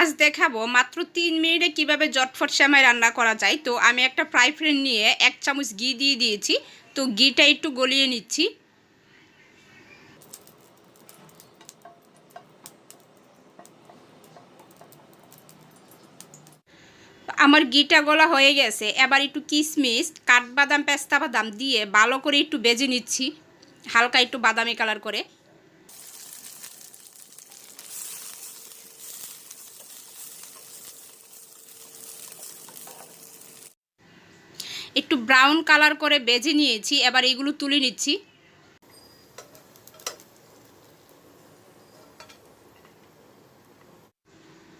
আজ দেখাবো মাত্র তিন মিনিটে কীভাবে জটফট সেমাই রান্না করা যায়। তো আমি একটা ফ্রাই প্যান নিয়ে এক চামচ ঘি দিয়ে দিয়েছি। তো ঘিটা একটু গলিয়ে নিচ্ছি। আমার ঘিটা গলা হয়ে গেছে। এবার একটু কিশমিশ, কাঠবাদাম, পেস্তা বাদাম দিয়ে ভালো করে একটু বেজে নিচ্ছি। হালকা একটু বাদামি কালার করে। একটু ব্রাউন কালার করে বেজে নিয়েছি, এবার এগুলো তুলে নিচ্ছি।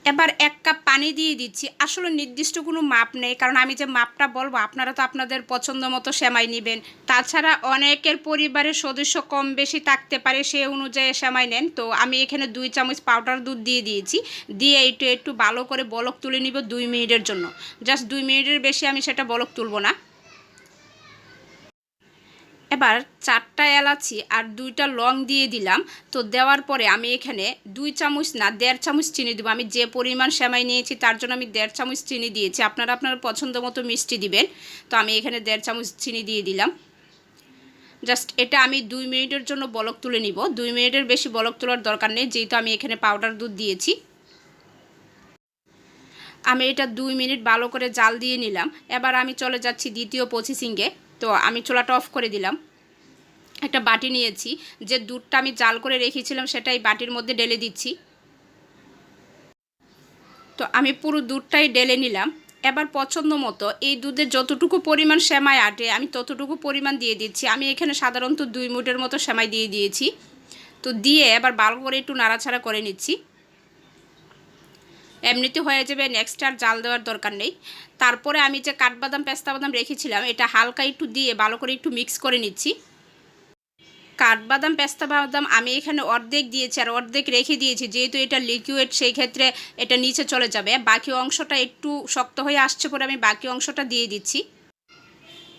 এবার এক কাপ পানি দিয়ে দিচ্ছি। আসলে নির্দিষ্ট কোনো মাপ নেই, কারণ আমি যে মাপটা বলব, আপনারা তো আপনাদের পছন্দ মতো সেমাই নেবেন। তাছাড়া অনেকের পরিবারের সদস্য কম বেশি থাকতে পারে, সে অনুযায়ী সেমাই নেন। তো আমি এখানে দুই চামচ পাউডার দুধ দিয়ে দিয়েছি। দিয়ে একটু একটু ভালো করে বলক তুলে নিব দুই মিনিটের জন্য। জাস্ট দুই মিনিটের বেশি আমি সেটা বলক তুলব না। এবার চারটা এলাচি আর দুইটা লং দিয়ে দিলাম। তো দেওয়ার পরে আমি এখানে দুই চামচ না, দেড় চামচ চিনি দেবো। আমি যে পরিমাণ সেমাই নিয়েছি তার জন্য আমি দেড় চামচ চিনি দিয়েছি। আপনারা আপনার পছন্দ মতো মিষ্টি দিবেন। তো আমি এখানে দেড় চামচ চিনি দিয়ে দিলাম। জাস্ট এটা আমি দুই মিনিটের জন্য বলক তুলে নিব। দুই মিনিটের বেশি বলক তোলার দরকার নেই, যেহেতু আমি এখানে পাউডার দুধ দিয়েছি। আমি এটা দুই মিনিট ভালো করে জাল দিয়ে নিলাম। এবার আমি চলে যাচ্ছি দ্বিতীয় প্রসেসিংয়ে তো আমি চুলাটা অফ করে দিলাম। একটা বাটি নিয়েছি, যে দুধটা আমি জাল করে রেখেছিলাম সেটা এই বাটির মধ্যে ঢেলে দিচ্ছি। তো আমি পুরো দুধটাই ঢেলে নিলাম। এবার পছন্দ মতো এই দুধে যতটুকু পরিমাণ সেমাই আটে, আমি ততটুকু পরিমাণ দিয়ে দিচ্ছি। আমি এখানে সাধারণত দুই মুটের মতো সেমাই দিয়ে দিয়েছি। তো দিয়ে এবার ভালো করে একটু নাড়াছাড়া করে নিচ্ছি। এমনিতে হয়ে যাবে নেক্সট আর জাল দেওয়ার দরকার নেই। তারপরে আমি যে কাঠবাদাম পেস্তা বাদাম রেখেছিলাম, এটা হালকা একটু দিয়ে ভালো করে একটু মিক্স করে নিচ্ছি। কাঠবাদাম পেস্তা বাদাম আমি এখানে অর্ধেক দিয়েছি আর অর্ধেক রেখে দিয়েছি। যেহেতু এটা লিকুইড সেই ক্ষেত্রে এটা নিচে চলে যাবে। বাকি অংশটা একটু শক্ত হয়ে আসছে পরে আমি বাকি অংশটা দিয়ে দিচ্ছি।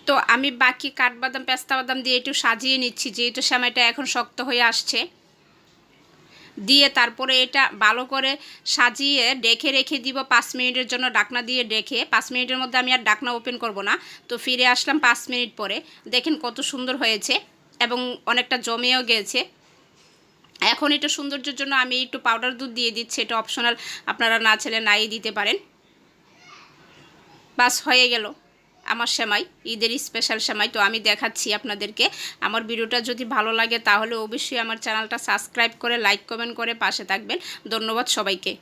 তো আমি বাকি কাঠবাদাম পেস্তা বাদাম দিয়ে একটু সাজিয়ে নিচ্ছি, যেহেতু সময়টা এখন শক্ত হয়ে আসছে। দিয়ে তারপরে এটা ভালো করে সাজিয়ে ডেকে রেখে দিব পাঁচ মিনিটের জন্য ডাকনা দিয়ে ডেকে। পাঁচ মিনিটের মধ্যে আমি আর ডাকনা ওপেন করব না। তো ফিরে আসলাম পাঁচ মিনিট পরে। দেখেন কত সুন্দর হয়েছে এবং অনেকটা জমেও গেছে। এখন এটা সৌন্দর্যের জন্য আমি একটু পাউডার দুধ দিয়ে দিচ্ছি। এটা অপশনাল আপনারা না ছেলে নাই দিতে পারেন। বাস হয়ে গেল। আমার সেমাই, ঈদের স্পেশাল সেমাই, তো আমি দেখাচ্ছি আপনাদেরকে। আমার ভিডিওটা যদি ভালো লাগে তাহলে অবশ্যই আমার চ্যানেলটা সাবস্ক্রাইব করে লাইক কমেন্ট করে পাশে থাকবেন। ধন্যবাদ সবাইকে।